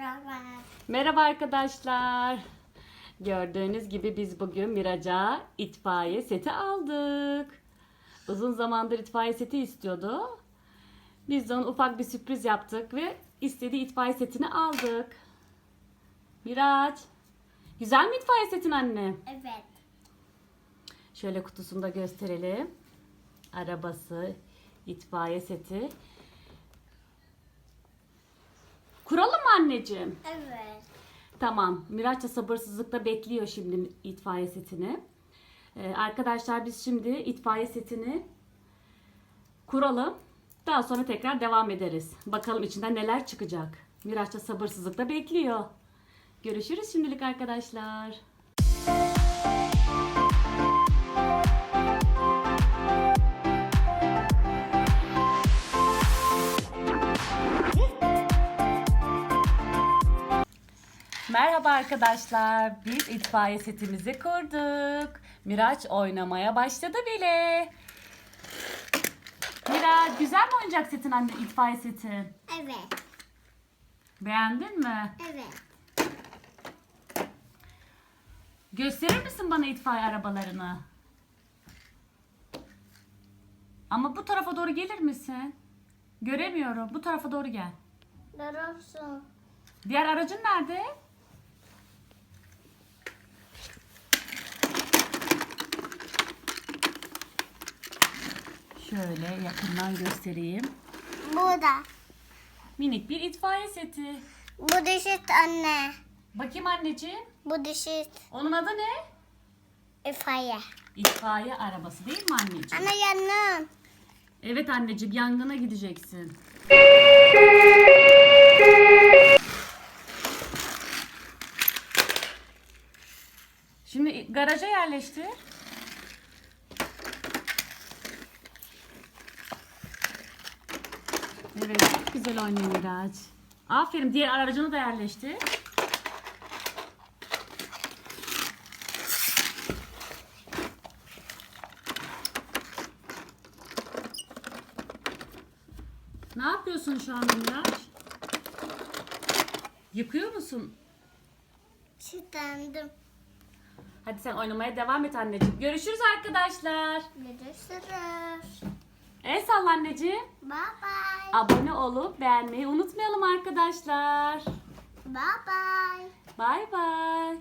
Merhaba. Merhaba arkadaşlar. Gördüğünüz gibi biz bugün Miraç'a itfaiye seti aldık. Uzun zamandır itfaiye seti istiyordu. Biz de ona ufak bir sürpriz yaptık ve istediği itfaiye setini aldık. Miraç, güzel mi itfaiye setin anne? Evet. Şöyle kutusunu da gösterelim. Arabası, itfaiye seti. Kuralım anneciğim? Evet. Tamam. Miraç da sabırsızlıkla bekliyor şimdi itfaiye setini. Ee, arkadaşlar biz şimdi itfaiye setini kuralım. Daha sonra tekrar devam ederiz. Bakalım içinden neler çıkacak. Miraç da sabırsızlıkla bekliyor. Görüşürüz şimdilik arkadaşlar. Merhaba arkadaşlar. Biz itfaiye setimizi kurduk. Miraç oynamaya başladı bile. Miraç güzel mi oyuncak setin anne itfaiye setin? Evet. Beğendin mi? Evet. Gösterir misin bana itfaiye arabalarını? Ama bu tarafa doğru gelir misin? Göremiyorum. Bu tarafa doğru gel. Durursun. Diğer aracın nerede? Şöyle yakından göstereyim. Burada. Minik bir itfaiye seti. Bu dişit anne. Bakayım anneciğim. Bu dişit. Onun adı ne? İfaye. İtfaiye arabası değil mi anneciğim? Anne yanın. Evet anneciğim yangına gideceksin. Şimdi garaja yerleştir. Evet çok güzel oynuyor Miraç. Aferin diğer aracını da yerleştir. Ne yapıyorsun şu anda Miraç? Yıkıyor musun? Çitlendim. Hadi sen oynamaya devam et anneciğim. Görüşürüz arkadaşlar. Görüşürüz. El salla anneciğim. Bye bye. Abone olup beğenmeyi unutmayalım arkadaşlar. Bye bye. Bay bay.